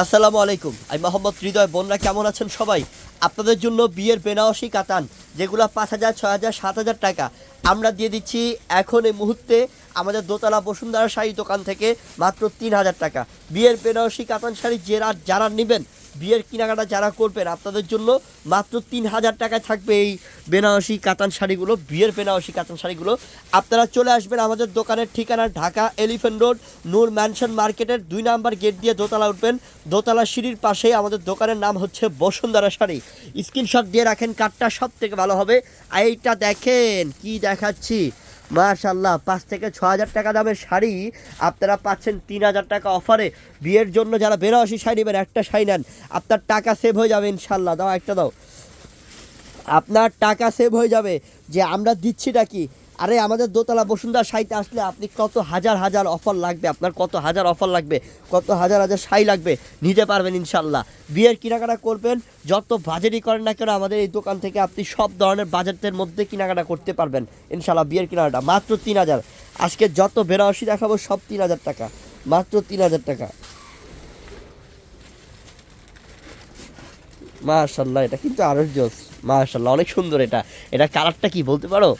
আসসালামু আলাইকুম। আমি মোহাম্মদ হৃদয় বোনরা কেমন আছেন সবাই? আপনাদের জন্য বিয়ের বেনারসি কাতান, যেগুলো পাঁচ হাজার, ছয় হাজার, সাত হাজার টাকা। আমরা দিয়ে দিচ্ছি এখন এই মুহূর্তে আমাদের দোতলা বসুন্ধরা শাড়ি দোকান থেকে মাত্র তিন হাজার টাকা। বিয়ের বেনারসি কাতান শাড়ি যারা যারা নেবেন বিয়ের কেনাকাটা যারা করবেন আপনাদের জন্য মাত্র তিন হাজার টাকায় থাকবে এই বেনারসি কাতান শাড়িগুলো, বিয়ের বেনারসি কাতান শাড়িগুলো। আপনারা চলে আসবেন আমাদের দোকানের ঠিকানা Dhaka elephant road, Noor mansion মার্কেটের দুই নাম্বার গেট দিয়ে দোতলা উঠবেন। দোতলা সিঁড়ির পাশেই আমাদের দোকানের নাম হচ্ছে বসুন্ধরা শাড়ি। স্ক্রিনশট দিয়ে রাখেন কার্ডটা সব থেকে ভালো হবে। এইটা দেখেন, কি দেখাচ্ছি। মাশাল্লাহ পাঁচ থেকে ছ হাজার টাকা দামের শাড়ি আপনারা পাচ্ছেন তিন হাজার টাকা অফারে। বিয়ের জন্য যারা বেনারসি শাড়ি নেবেন, একটা শাড়ি নেন। আপনার টাকা সেভ হয়ে যাবে ইনশাল্লাহ দাও, একটা দাও। আপনার টাকা সেভ হয়ে যাবে। যে আমরা দিচ্ছিটা কি? আরে আমাদের দোতলা বসুন্ধরা শাড়িতে আসলে আপনি কত হাজার হাজার অফার লাগবে, আপনার কত হাজার অফার লাগবে, কত হাজার হাজার শাড়ি লাগবে, নিতে পারবেন ইনশাল্লাহ। বিয়ের কেনাকাটা করবেন, যত বাজেটই করেন না কেন আমাদের এই দোকান থেকে আপনি সব ধরনের বাজেটের মধ্যে কেনাকাটা করতে পারবেন ইনশাল্লাহ বিয়ের কেনাকাটা। মাত্র তিন হাজার। আজকে যত বেনারসি দেখাবো সব তিন হাজার টাকা। মাত্র তিন হাজার টাকা। মাশাল্লাহ, এটা কিন্তু আরও জোস। মাশাল্লাহ, অনেক সুন্দর এটা। এটা কালারটা কি বলতে পারো?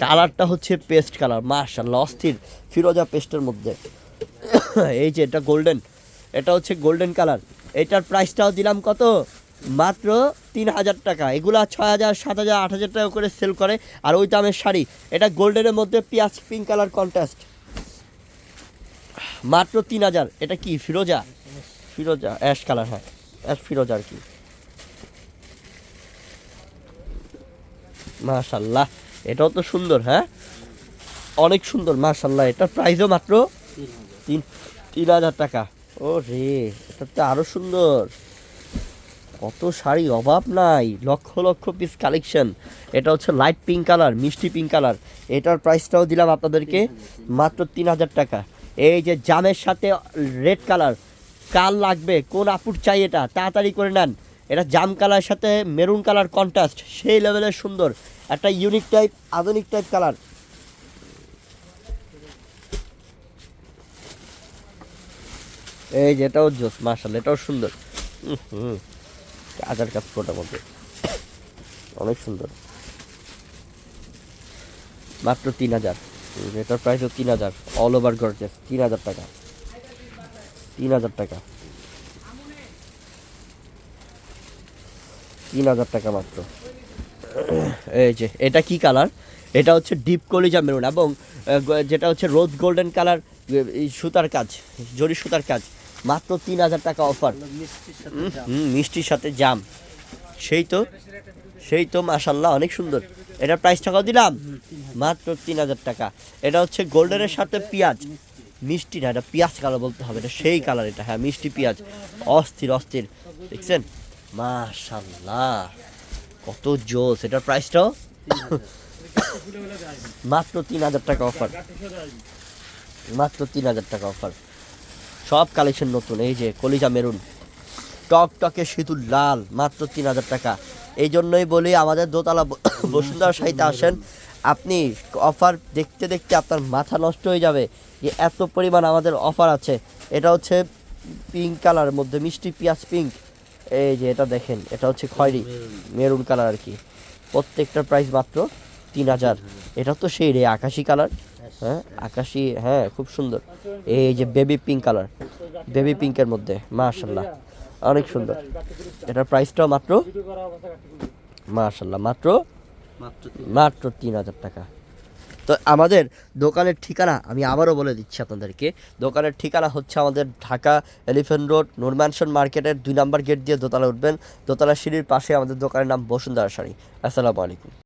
কালারটা হচ্ছে পেস্ট কালার মাশাল্লাহ অস্থির। ফিরোজা পেস্টের মধ্যে। এই যে এটা গোল্ডেন, এটা হচ্ছে গোল্ডেন কালার। এটার প্রাইসটাও দিলাম কত? মাত্র তিন হাজার টাকা। এগুলা ছয় হাজার, সাত হাজার, আট হাজার টাকা করে সেল করে। আর ওই দামের শাড়ি, এটা গোল্ডেনের মধ্যে পিঁয়াজ পিঙ্ক কালার কন্ট্রাস্ট। মাত্র তিন হাজার। এটা কি, ফিরোজা? ফিরোজা, অ্যাশ কালার হ্যাঁ। অ্যাশ ফিরোজা আর কি। মাশাল্লাহ এটাও তো সুন্দর হ্যাঁ? অনেক সুন্দর মাশাল্লাহ এটার প্রাইসও মাত্র তিন তিন হাজার টাকা। ও রে এটা তো আরও সুন্দর। কত শাড়ি, অভাব নাই। লক্ষ লক্ষ পিস কালেকশন এটা হচ্ছে লাইট পিঙ্ক কালার মিষ্টি পিঙ্ক কালার এটার প্রাইসটাও দিলাম আপনাদেরকে, মাত্র তিন হাজার টাকা। এই যে জামের সাথে রেড কালার কাল লাগবে, কোন আপুর চাই এটা? তাড়াতাড়ি করে নেন। এটা জাম কালার সাথে মেরুন কালার কন্ট্রাস্ট সেই লেভেলের সুন্দর। একটা ইউনিক টাইপ আধুনিক টাইপ কালার এই যে এটাও জোস মার্শাল এটাও সুন্দর। কাজার কাজ ফোটার মধ্যে। অনেক সুন্দর। মাত্র তিন হাজার। এটার প্রাইসও তিন হাজার। অল ওভার গর্জেস তিন হাজার টাকা। তিন হাজার টাকা। তিন হাজার টাকা মাত্র। এই যে, এটা কি কালার এটা হচ্ছে ডিপ কলিজা মেরুন এবং যেটা হচ্ছে রোজ গোল্ডেন কালার সুতার কাজ, জরি সুতার কাজ। মাত্র তিন হাজার টাকা অফার মিষ্টির সাথে জাম। সেই তো সেই তো মাশাল্লাহ অনেক সুন্দর। এটার প্রাইস টাকাও দিলাম। মাত্র তিন হাজার টাকা। এটা হচ্ছে গোল্ডেনের সাথে পেঁয়াজ। মিষ্টি না, এটা পেঁয়াজ কালার বলতে হবে। এটা সেই কালার এটা। হ্যাঁ মিষ্টি পেঁয়াজ। অস্থির অস্থির। দেখছেন? মাশাল্লাহ কত জোস, এটার প্রাইসটাও মাত্র তিন হাজার টাকা অফার মাত্র তিন হাজার টাকা অফার সব কালেকশন নতুন, এই যে কলিজা মেরুন, টক টকে সিঁদুর লাল, মাত্র তিন হাজার টাকা। এই জন্যই বলি আমাদের দোতলা বসুন্ধরা সাহিতে আসেন, আপনি অফার দেখতে দেখতে আপনার মাথা নষ্ট হয়ে যাবে যে এত পরিমাণ আমাদের অফার আছে। এটা হচ্ছে পিঙ্ক কালারের মধ্যে, মিষ্টি, পিঁয়াজ পিঙ্ক এই যে এটা দেখেন এটা হচ্ছে খয়রি মেরুন কালার আর কি। প্রত্যেকটার প্রাইস মাত্র তিন হাজার। এটা তো সেই রে আকাশি কালার। হ্যাঁ আকাশি হ্যাঁ খুব সুন্দর। এই যে বেবি পিঙ্ক কালার বেবি পিঙ্কের মধ্যে মাশাল্লাহ অনেক সুন্দর। এটার প্রাইসটাও মাত্র মাশাল্লাহ মাত্র মাত্র তিন হাজার টাকা। তো আমাদের দোকানের ঠিকানা আমি আবারও বলে দিচ্ছি আপনাদেরকে। দোকানের ঠিকানা হচ্ছে আমাদের ঢাকা এলিফেন্ট রোড নুরম্যানশন মার্কেটের দুই নম্বর গেট দিয়ে দোতলা উঠবেন। দোতলা সিঁড়ির পাশে আমাদের দোকানের নাম বসুন্ধরা শাড়ি। আসসালামু আলাইকুম।